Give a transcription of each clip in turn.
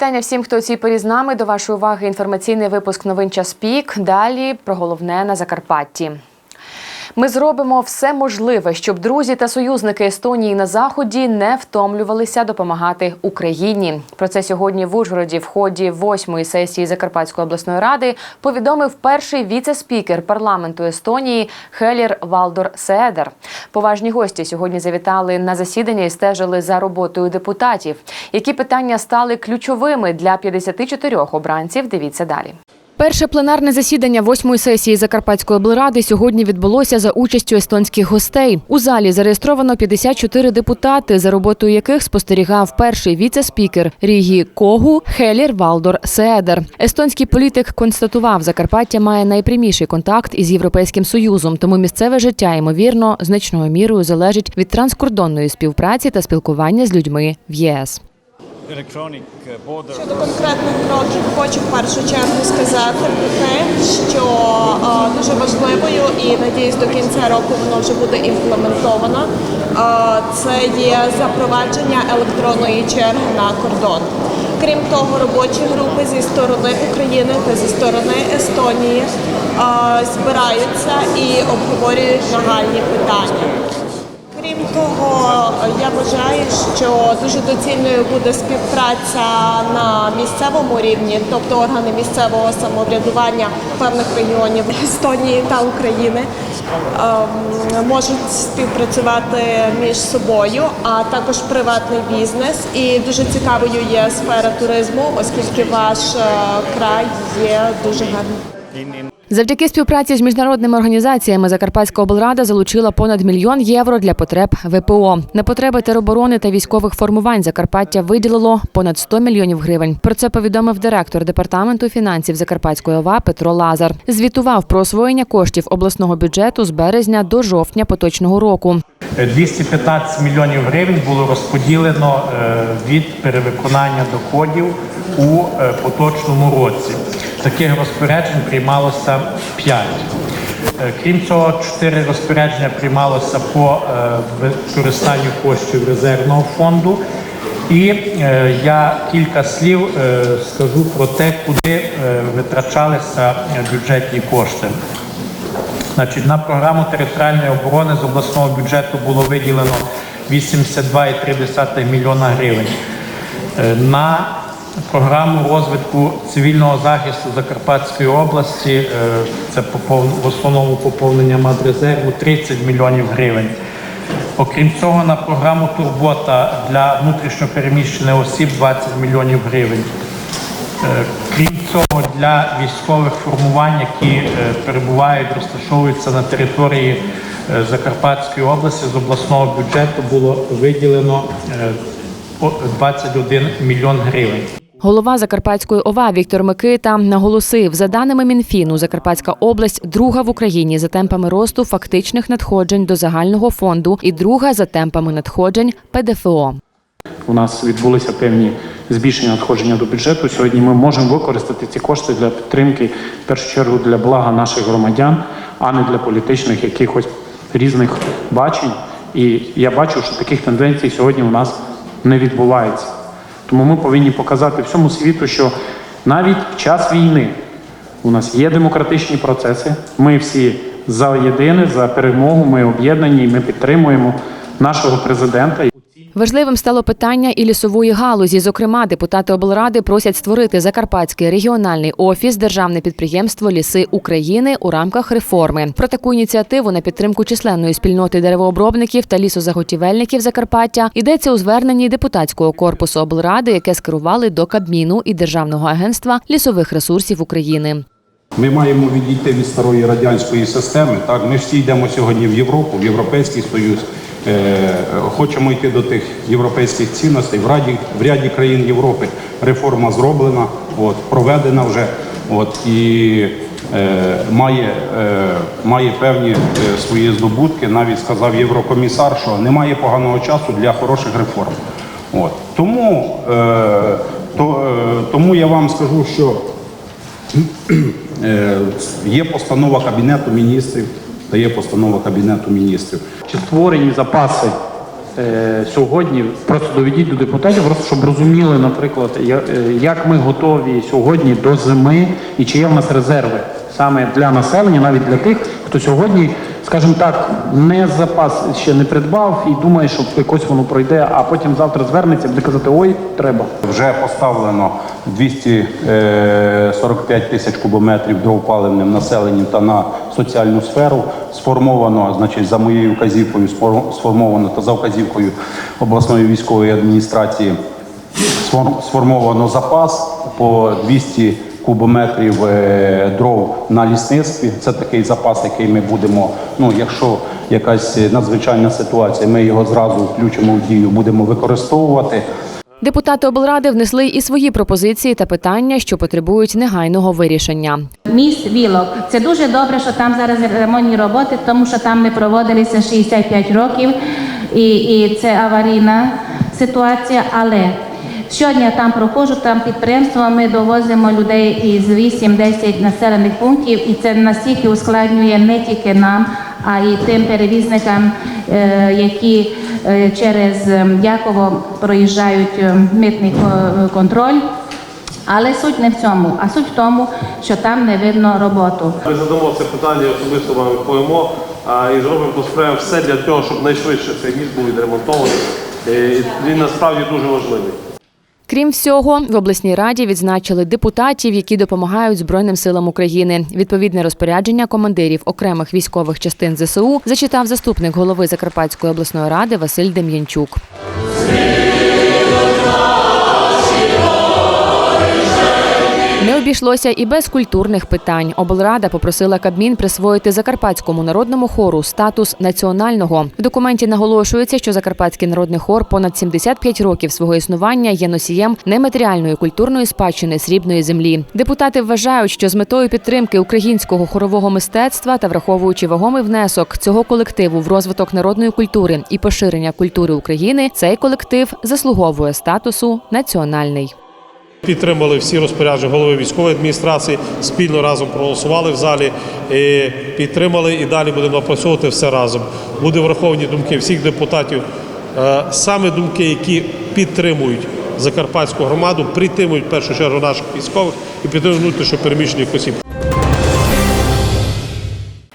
Вітання всім, хто у цій порі з нами. До вашої уваги інформаційний випуск новин час пік. Далі про головне на Закарпатті. Ми зробимо все можливе, щоб друзі та союзники Естонії на заході не втомлювалися допомагати Україні. Про це сьогодні в Ужгороді в ході восьмої сесії Закарпатської обласної ради повідомив перший віце-спікер парламенту Естонії Хелір Валдор Седер. Поважні гості сьогодні завітали на засідання і стежили за роботою депутатів. Які питання стали ключовими для 54 обранців? Дивіться далі. Перше пленарне засідання восьмої сесії Закарпатської облради сьогодні відбулося за участю естонських гостей. У залі зареєстровано 54 депутати, за роботою яких спостерігав перший віце-спікер Рігі Когу Хелір Валдор Седер. Естонський політик констатував, Закарпаття має найпряміший контакт із Європейським Союзом, тому місцеве життя, ймовірно, значною мірою залежить від транскордонної співпраці та спілкування з людьми в ЄС. Uh, Щодо конкретних кроків, хочу в першу чергу сказати про те, що е, дуже важливою і надіюсь до кінця року воно вже буде імплементовано. е, це є запровадження електронної черги на кордон. Крім того, робочі групи зі сторони України та зі сторони Естонії е, збираються і обговорюють нагальні питання. Крім того, я вважаю, що дуже доцільною буде співпраця на місцевому рівні, тобто органи місцевого самоврядування певних регіонів Естонії та України ем, можуть співпрацювати між собою, а також приватний бізнес. І дуже цікавою є сфера туризму, оскільки ваш е, край є дуже гарним. Завдяки співпраці з міжнародними організаціями Закарпатська облрада залучила понад мільйон євро для потреб ВПО. На потреби тероборони та військових формувань Закарпаття виділило понад 100 мільйонів гривень. Про це повідомив директор департаменту фінансів Закарпатської ОВА Петро Лазар. Звітував про освоєння коштів обласного бюджету з березня до жовтня поточного року. 215 мільйонів гривень було розподілено е, від перевиконання доходів у е, поточному році. Таких розпоряджень приймалося 5. Е, Крім цього, 4 розпорядження приймалося по е, використанню коштів резервного фонду. І е, я кілька слів е, скажу про те, куди витрачалися бюджетні кошти. Значить, на програму територіальної оборони з обласного бюджету було виділено 82,3 мільйона гривень. На програму розвитку цивільного захисту Закарпатської області, е, це в основному поповнення мадрезерву 30 мільйонів гривень. Окрім цього, на програму Турбота для внутрішньопереміщених осіб 20 мільйонів гривень. Е, Крім цього, для військових формувань, які е, перебувають, розташовуються на території Закарпатської області, з обласного бюджету було виділено е, 21 мільйон гривень. Голова Закарпатської ОВА Віктор Микита наголосив, за даними Мінфіну, Закарпатська область друга в Україні за темпами росту фактичних надходжень до загального фонду і друга за темпами надходжень ПДФО. У нас відбулися певні збільшення надходження до бюджету. Сьогодні ми можемо використати ці кошти для підтримки, в першу чергу для блага наших громадян, а не для політичних якихось різних бачень. І я бачу, що таких тенденцій сьогодні у нас не відбувається. Тому ми повинні показати всьому світу, що навіть в час війни у нас є демократичні процеси. Ми всі за єдине, за перемогу. Ми об'єднані, ми підтримуємо нашого президента. Важливим стало питання і лісової галузі. Зокрема, депутати облради просять створити Закарпатський регіональний офіс Державне підприємство Ліси України у рамках реформи. Про таку ініціативу на підтримку численної спільноти деревообробників та лісозаготівельників Закарпаття йдеться у зверненні депутатського корпусу облради, яке скерували до Кабміну і Державного агентства лісових ресурсів України. Ми маємо відійти від старої радянської системи. Так, ми всі йдемо сьогодні в Європу, в Європейський Союз. Е, хочемо йти до тих європейських цінностей. В раді в ряді країн Європи реформа зроблена, от проведена вже. От і е, має, е, має певні е, свої здобутки. Навіть сказав єврокомісар, що немає поганого часу для хороших реформ. От тому, е, то, е, тому я вам скажу, що Е, Є постанова Кабінету міністрів та є постанова Кабінету міністрів. Чи створені запаси е, сьогодні, просто доведіть до депутатів, просто щоб розуміли, наприклад, е, як ми готові сьогодні до зими і чи є в нас резерви саме для населення, навіть для тих, хто сьогодні, скажімо так, не запас ще не придбав і думає, що якось воно пройде, а потім завтра звернеться, буде казати, ой, треба. Вже поставлено 245 тисяч кубометрів дров паливним населенням та на соціальну сферу. Сформовано, значить, за моєю вказівкою, сформовано та за вказівкою обласної військової адміністрації сформовано запас по 200 кубометрів е, дров на лісництві. Це такий запас, який ми будемо, ну якщо якась надзвичайна ситуація, ми його зразу включимо в дію, будемо використовувати. Депутати облради внесли і свої пропозиції та питання, що потребують негайного вирішення. Міст Вілок. Це дуже добре, що там зараз ремонтні роботи, тому що там не проводилися 65 років, і, і це аварійна ситуація. Але щодня там проходжу, там підприємство, ми довозимо людей із 8-10 населених пунктів, і це настільки ускладнює не тільки нам, а й тим перевізникам, е, які е, через е, Яково проїжджають е, митний контроль. Але суть не в цьому, а суть в тому, що там не видно роботу. Ми задамо це питання, особисто вам відповімо і зробимо посприяємо все для того, щоб найшвидше цей міст був відремонтований. Е, і Він насправді дуже важливий. Крім всього, в обласній раді відзначили депутатів, які допомагають Збройним силам України. Відповідне розпорядження командирів окремих військових частин ЗСУ зачитав заступник голови Закарпатської обласної ради Василь Дем'янчук. Не обійшлося і без культурних питань. Облрада попросила Кабмін присвоїти Закарпатському народному хору статус національного. В документі наголошується, що Закарпатський народний хор понад 75 років свого існування є носієм нематеріальної культурної спадщини срібної землі. Депутати вважають, що з метою підтримки українського хорового мистецтва та враховуючи вагомий внесок цього колективу в розвиток народної культури і поширення культури України, цей колектив заслуговує статусу національний. Підтримали всі розпорядження голови військової адміністрації, спільно разом проголосували в залі, і підтримали і далі будемо напрацьовувати все разом. Буде враховані думки всіх депутатів, Е, саме думки, які підтримують закарпатську громаду, підтримують в першу чергу наших військових і підтримують внутрішньо переміщених осіб.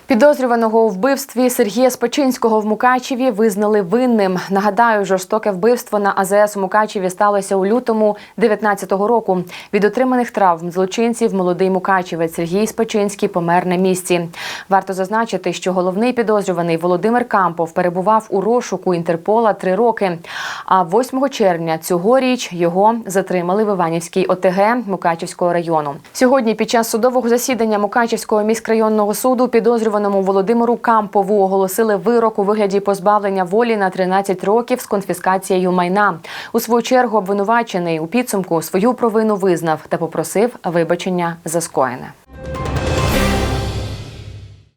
Підозрюваного у вбивстві Сергія Спочинського в Мукачеві визнали винним. Нагадаю, жорстоке вбивство на АЗС у Мукачеві сталося у лютому 19-го року. Від отриманих травм злочинців молодий мукачевець Сергій Спочинський помер на місці. Варто зазначити, що головний підозрюваний Володимир Кампов перебував у розшуку Інтерпола три роки. А 8 червня цьогоріч його затримали в Іванівській ОТГ Мукачівського району. Сьогодні під час судового засідання Мукачівського міськрайонного суду підозрюваному Володимиру Кампову оголосили вирок у вигляді позбавлення волі на 13 років з конфіскацією майна. У свою чергу обвинувачений у підсумку свою провину визнав та попросив вибачення за скоєне.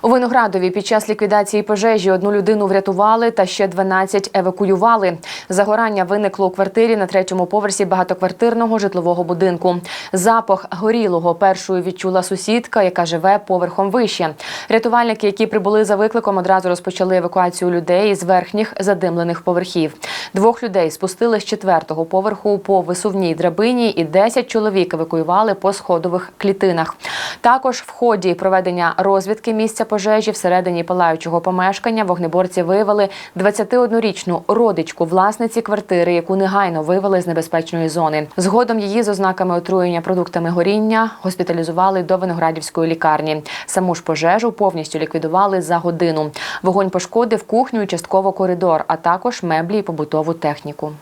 У Виноградові під час ліквідації пожежі одну людину врятували та ще 12 евакуювали. Загорання виникло у квартирі на третьому поверсі багатоквартирного житлового будинку. Запах горілого першою відчула сусідка, яка живе поверхом вище. Рятувальники, які прибули за викликом, одразу розпочали евакуацію людей з верхніх задимлених поверхів. Двох людей спустили з четвертого поверху по висувній драбині, і 10 чоловік евакуювали по сходових клітинах. Також в ході проведення розвідки місця пожежі всередині палаючого помешкання вогнеборці виявили 21-річну родичку власниці квартири, яку негайно вивели з небезпечної зони. Згодом її з ознаками отруєння продуктами горіння госпіталізували до виноградівської лікарні. Саму ж пожежу повністю ліквідували за годину. Вогонь пошкодив кухню і частково коридор, а також меблі і побутову техніку.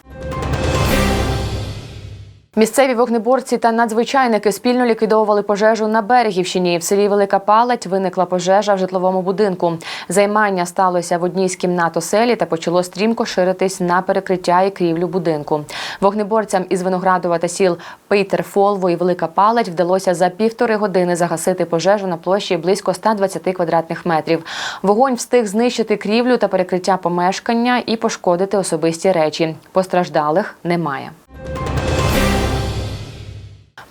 Місцеві вогнеборці та надзвичайники спільно ліквідовували пожежу на Берегівщині. В селі Велика Палать виникла пожежа в житловому будинку. Займання сталося в одній з кімнат оселі та почало стрімко ширитись на перекриття і крівлю будинку. Вогнеборцям із Виноградова та сіл Пейтер Фолво і Велика Палать вдалося за півтори години загасити пожежу на площі близько 120 квадратних метрів. Вогонь встиг знищити крівлю та перекриття помешкання і пошкодити особисті речі. Постраждалих немає.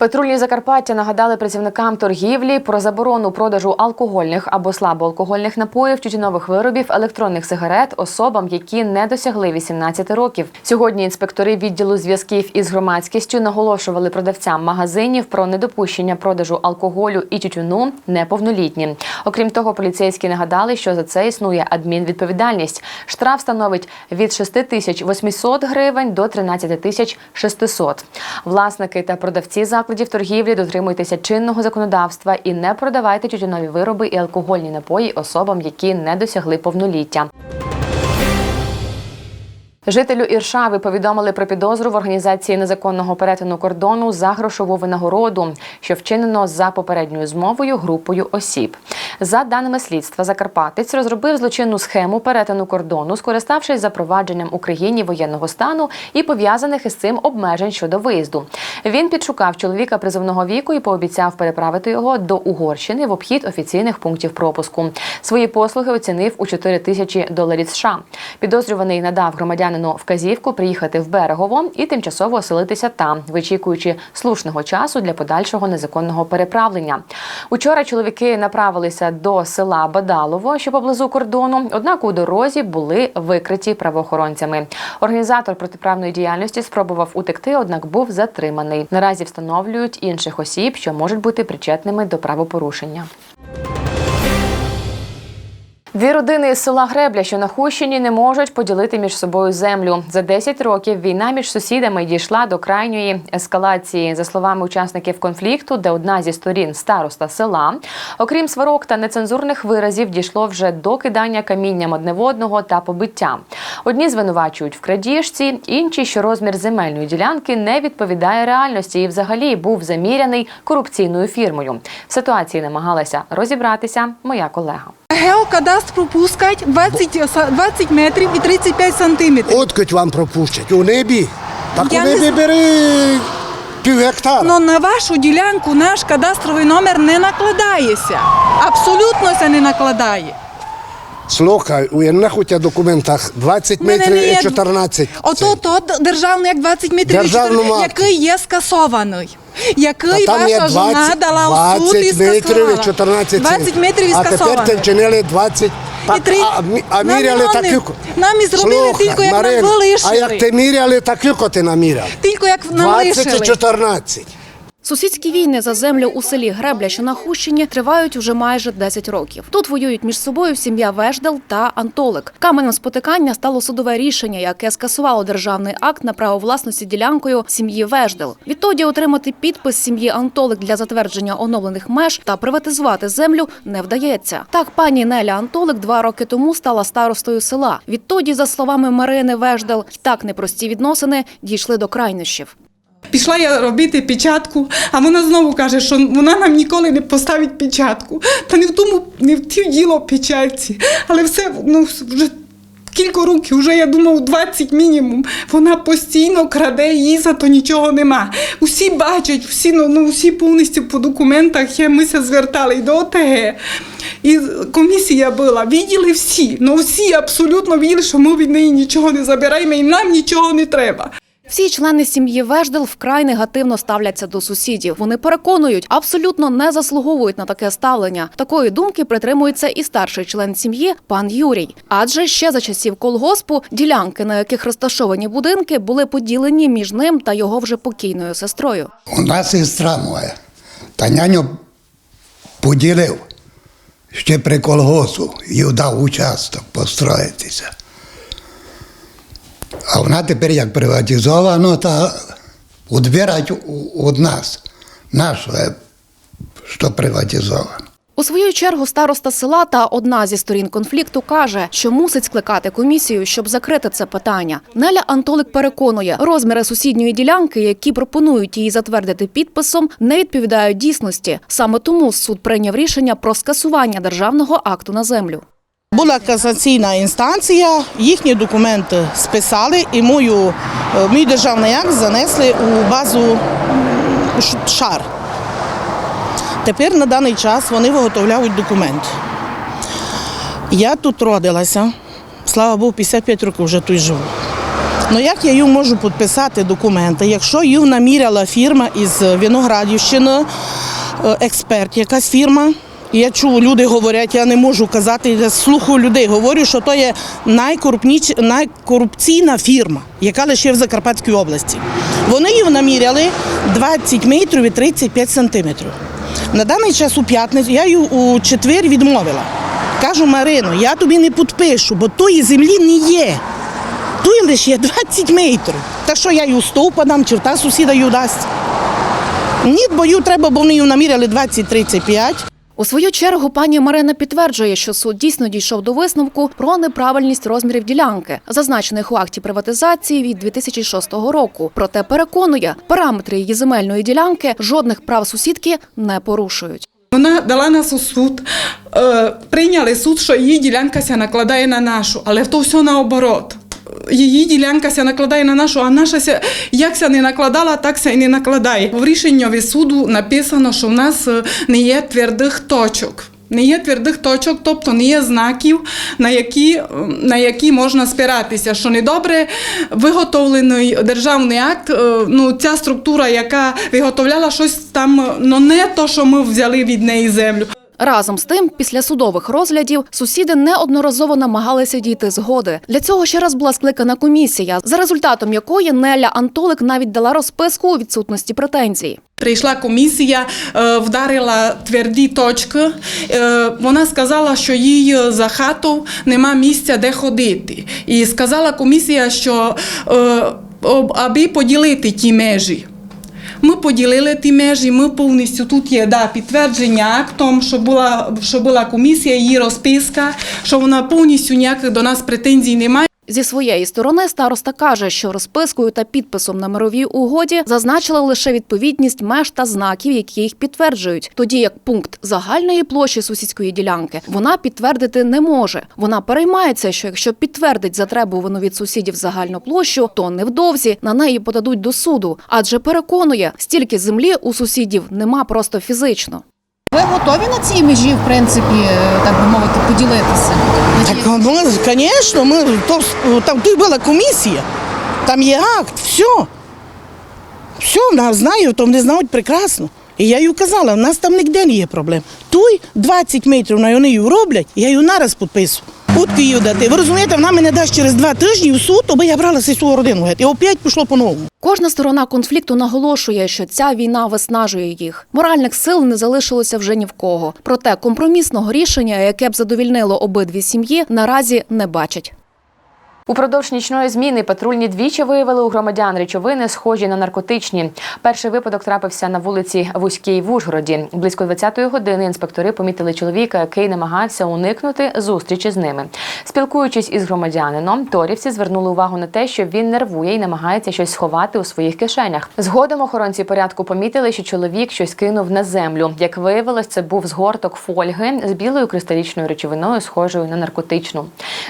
Патрульні Закарпаття нагадали працівникам торгівлі про заборону продажу алкогольних або слабоалкогольних напоїв, тютюнових виробів, електронних сигарет особам, які не досягли 18 років. Сьогодні інспектори відділу зв'язків із громадськістю наголошували продавцям магазинів про недопущення продажу алкоголю і тютюну неповнолітнім. Окрім того, поліцейські нагадали, що за це існує адмінвідповідальність. Штраф становить від 6 тисяч 800 гривень до 13 тисяч 600. Власники та продавці закладів торгівлі дотримуйтеся чинного законодавства і не продавайте тютюнові вироби і алкогольні напої особам, які не досягли повноліття. Жителю Іршави повідомили про підозру в організації незаконного перетину кордону за грошову винагороду, що вчинено за попередньою змовою групою осіб. За даними слідства, Закарпатець розробив злочинну схему перетину кордону, скориставшись запровадженням у країні воєнного стану і пов'язаних із цим обмежень щодо виїзду. Він підшукав чоловіка призовного віку і пообіцяв переправити його до Угорщини в обхід офіційних пунктів пропуску. Свої послуги оцінив у 4 тисячі доларів США. Підозрюваний надав громадянину вказівку приїхати в берегово і тимчасово оселитися там, вичікуючи слушного часу для подальшого незаконного переправлення. Учора чоловіки направилися до села Бадалово, що поблизу кордону. Однак у дорозі були викриті правоохоронцями. Організатор протиправної діяльності спробував утекти, однак був затриманий. Наразі встановлюють інших осіб, що можуть бути причетними до правопорушення. Дві родини із села Гребля, що на Хущині, не можуть поділити між собою землю. За 10 років війна між сусідами дійшла до крайньої ескалації. За словами учасників конфлікту, де одна зі сторін староста села, окрім сварок та нецензурних виразів, дійшло вже до кидання камінням одне в одного та побиття. Одні звинувачують в крадіжці, інші, що розмір земельної ділянки не відповідає реальності і взагалі був заміряний корупційною фірмою. В ситуації намагалася розібратися моя колега. Геокадастр пропускать 20, са- 20 метрів і 35 сантиметрів. Откуть вам пропущать? У небі? Так Я у не небі зна- бери пів гектара. Но на вашу ділянку наш кадастровий номер не накладається. Абсолютно це не накладає. Слухай, у у документах 20 метрів не і 14. Ото то державний як 20 метрів, Державну 14, який є скасований. Який Та там є ваша жона 20, дала в суд і 20 метрів скасувала. і 14. 20 метрів і А тепер скасований. вчинили 20. Так, три- а, мі- а Нам міряли його такі... нам і зробили тільки, як нам залишили. А як ти міряли, такі ти наміряв. Тільки як нам 20 і лишили. 14. Сусідські війни за землю у селі Гребля, що на Хущині, тривають уже майже 10 років. Тут воюють між собою сім'я Веждел та Антолик. Каменем спотикання стало судове рішення, яке скасувало державний акт на право власності ділянкою сім'ї Веждел. Відтоді отримати підпис сім'ї Антолик для затвердження оновлених меж та приватизувати землю не вдається. Так, пані Неля Антолик два роки тому стала старостою села. Відтоді, за словами Марини Веждел, й так непрості відносини дійшли до крайнощів. Пішла я робити печатку, а вона знову каже, що вона нам ніколи не поставить печатку. Та не в тому, не в ті діло печатці. Але все ну, вже кілька років, вже я думав, 20 мінімум. Вона постійно краде, їй за то нічого нема. Усі бачать, всі, ну, ну, всі повністю по документах, я, ми ся звертали до ОТГ. І комісія була, відділи всі, ну всі абсолютно вірили, що ми від неї нічого не забираємо і нам нічого не треба. Всі члени сім'ї Веждел вкрай негативно ставляться до сусідів. Вони переконують, абсолютно не заслуговують на таке ставлення. Такої думки притримується і старший член сім'ї пан Юрій. Адже ще за часів колгоспу ділянки, на яких розташовані будинки, були поділені між ним та його вже покійною сестрою. У нас сестра моя, та няню поділив ще при колгосу і дав участок построїтися. А вона тепер як приватизована, та відбирать від нас, наше, що приватизовано. У свою чергу староста села та одна зі сторін конфлікту каже, що мусить скликати комісію, щоб закрити це питання. Неля Антолик переконує, розміри сусідньої ділянки, які пропонують її затвердити підписом, не відповідають дійсності. Саме тому суд прийняв рішення про скасування державного акту на землю. Була касаційна інстанція, їхні документи списали і мою, е, мій державний акт занесли у базу шар. Тепер на даний час вони виготовляють документ. Я тут родилася, слава Богу, 55 років вже тут живу. Ну як я їм можу підписати документи, якщо їм наміряла фірма із Виноградівщини, е, експерт, якась фірма. Я чую, люди говорять, я не можу казати, я слухаю людей, говорю, що то є найкорупційна фірма, яка лише в Закарпатській області. Вони їм наміряли 20 метрів і 35 сантиметрів. На даний час у п'ятницю я її у четвер відмовила. Кажу, Марино, я тобі не підпишу, бо тої землі не є. Тут лише є 20 метрів. Та що я її стовпа дам, чи та сусіда її дасть. Ні, бо її треба, бо вони її наміряли 20-35. У свою чергу пані Марина підтверджує, що суд дійсно дійшов до висновку про неправильність розмірів ділянки, зазначених у акті приватизації від 2006 року. Проте переконує, параметри її земельної ділянки жодних прав сусідки не порушують. Вона дала нас у суд, е, прийняли суд, що її ділянка накладає на нашу, але то все наоборот. Її ділянка ся накладає на нашу, а наша ся, як ся не накладала, так ся і не накладає. В рішенні суду написано, що в нас е, не є твердих точок. Не є твердих точок, тобто не є знаків, на які, е, на які можна спиратися. Що недобре виготовлений державний акт, е, ну ця структура, яка виготовляла щось там, ну не то, що ми взяли від неї землю. Разом з тим, після судових розглядів сусіди неодноразово намагалися дійти згоди. Для цього ще раз була скликана комісія, за результатом якої Неля Антолик навіть дала розписку у відсутності претензій. Прийшла комісія, е, вдарила тверді точки. Е, Вона сказала, що їй за хату нема місця, де ходити. І сказала комісія, що е, аби поділити ті межі. Ми поділили ті межі, ми повністю тут є да, підтвердження актом, що була, що була комісія, її розписка, що вона повністю ніяких до нас претензій не має. Зі своєї сторони староста каже, що розпискою та підписом на мировій угоді зазначили лише відповідність меж та знаків, які їх підтверджують. Тоді як пункт загальної площі сусідської ділянки вона підтвердити не може. Вона переймається, що якщо підтвердить затребувану від сусідів загальну площу, то невдовзі на неї подадуть до суду, адже переконує, стільки землі у сусідів нема просто фізично. Ви готові на цій межі, в принципі, е, так би мовити, поділитися? Так, ну, звісно, ми, то, там тут була комісія, там є акт, все. Все, нас знають, то вони знають прекрасно. І я їй казала, в нас там ніде не є проблем. Той 20 метрів на вони роблять, я її нараз підписую. От Київ дати. Ви розумієте, вона мене дасть через два тижні в суд, аби я брала свою родину. І опять пішло по-новому. Кожна сторона конфлікту наголошує, що ця війна виснажує їх. Моральних сил не залишилося вже ні в кого. Проте компромісного рішення, яке б задовільнило обидві сім'ї, наразі не бачать. Упродовж нічної зміни патрульні двічі виявили у громадян речовини, схожі на наркотичні. Перший випадок трапився на вулиці Вузькій в Ужгороді. Близько 20-ї години інспектори помітили чоловіка, який намагався уникнути зустрічі з ними. Спілкуючись із громадянином, торівці звернули увагу на те, що він нервує і намагається щось сховати у своїх кишенях. Згодом охоронці порядку помітили, що чоловік щось кинув на землю. Як виявилось, це був згорток фольги з білою кристалічною речовиною, схожою на наркотичну.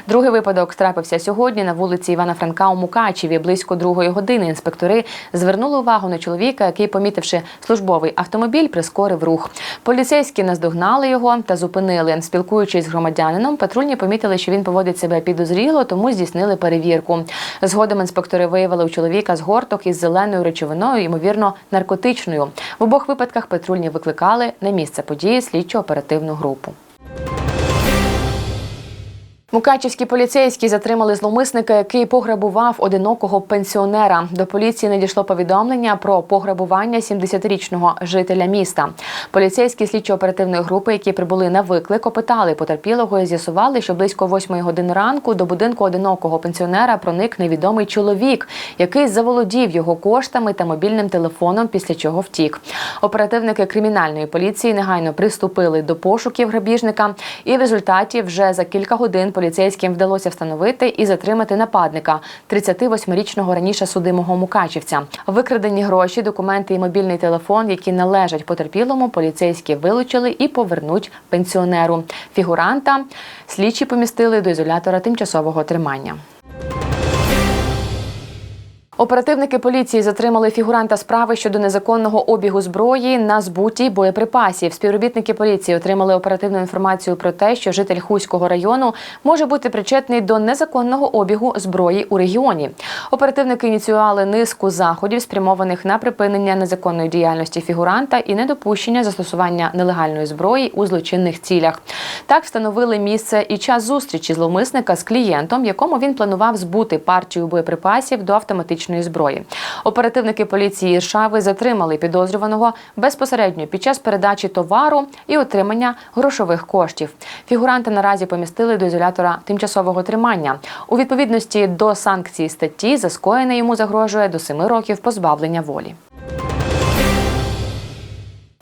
Другий випадок трапився сьогодні на вулиці Івана Франка у Мукачеві. Близько другої години інспектори звернули увагу на чоловіка, який, помітивши службовий автомобіль, прискорив рух. Поліцейські наздогнали його та зупинили. Спілкуючись з громадянином, патрульні помітили, що він поводить себе підозріло, тому здійснили перевірку. Згодом інспектори виявили у чоловіка згорток із зеленою речовиною, ймовірно, наркотичною. В обох випадках патрульні викликали на місце події слідчо-оперативну групу. Мукачівські поліцейські затримали зловмисника, який пограбував одинокого пенсіонера. До поліції надійшло повідомлення про пограбування 70-річного жителя міста. Поліцейські слідчо-оперативної групи, які прибули на виклик, опитали потерпілого і з'ясували, що близько 8 години ранку до будинку одинокого пенсіонера проник невідомий чоловік, який заволодів його коштами та мобільним телефоном, після чого втік. Оперативники кримінальної поліції негайно приступили до пошуків грабіжника, і в результаті вже за кілька годин поліцейським вдалося встановити і затримати нападника 38-річного раніше судимого мукачівця. Викрадені гроші, документи і мобільний телефон, які належать потерпілому, поліцейські вилучили і повернуть пенсіонеру. Фігуранта слідчі помістили до ізолятора тимчасового тримання. Оперативники поліції затримали фігуранта справи щодо незаконного обігу зброї на збуті боєприпасів. Співробітники поліції отримали оперативну інформацію про те, що житель Хуського району може бути причетний до незаконного обігу зброї у регіоні. Оперативники ініціювали низку заходів, спрямованих на припинення незаконної діяльності фігуранта і недопущення застосування нелегальної зброї у злочинних цілях. Так встановили місце і час зустрічі зловмисника з клієнтом, якому він планував збути партію боєприпасів до автоматичної зброї. Оперативники поліції Іршави затримали підозрюваного безпосередньо під час передачі товару і отримання грошових коштів. Фігуранти наразі помістили до ізолятора тимчасового тримання. У відповідності до санкцій статті за скоєне йому загрожує до 7 років позбавлення волі.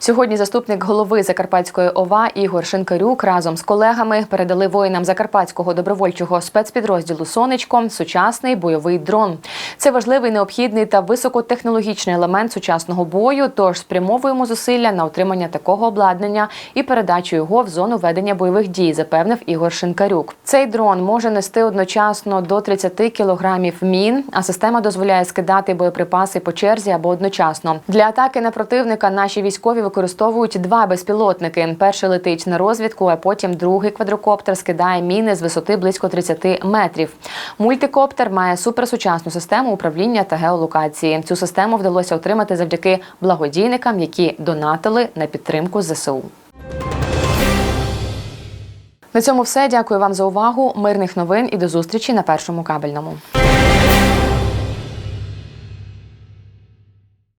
Сьогодні заступник голови Закарпатської ОВА Ігор Шинкарюк разом з колегами передали воїнам Закарпатського добровольчого спецпідрозділу Сонечко сучасний бойовий дрон. Це важливий, необхідний та високотехнологічний елемент сучасного бою. Тож спрямовуємо зусилля на отримання такого обладнання і передачу його в зону ведення бойових дій, запевнив Ігор Шинкарюк. Цей дрон може нести одночасно до 30 кілограмів мін, а система дозволяє скидати боєприпаси по черзі або одночасно. Для атаки на противника наші військові використовують два безпілотники. Перший летить на розвідку, а потім другий квадрокоптер скидає міни з висоти близько 30 метрів. Мультикоптер має суперсучасну систему управління та геолокації. Цю систему вдалося отримати завдяки благодійникам, які донатили на підтримку ЗСУ. На цьому все. Дякую вам за увагу. Мирних новин і до зустрічі на першому кабельному.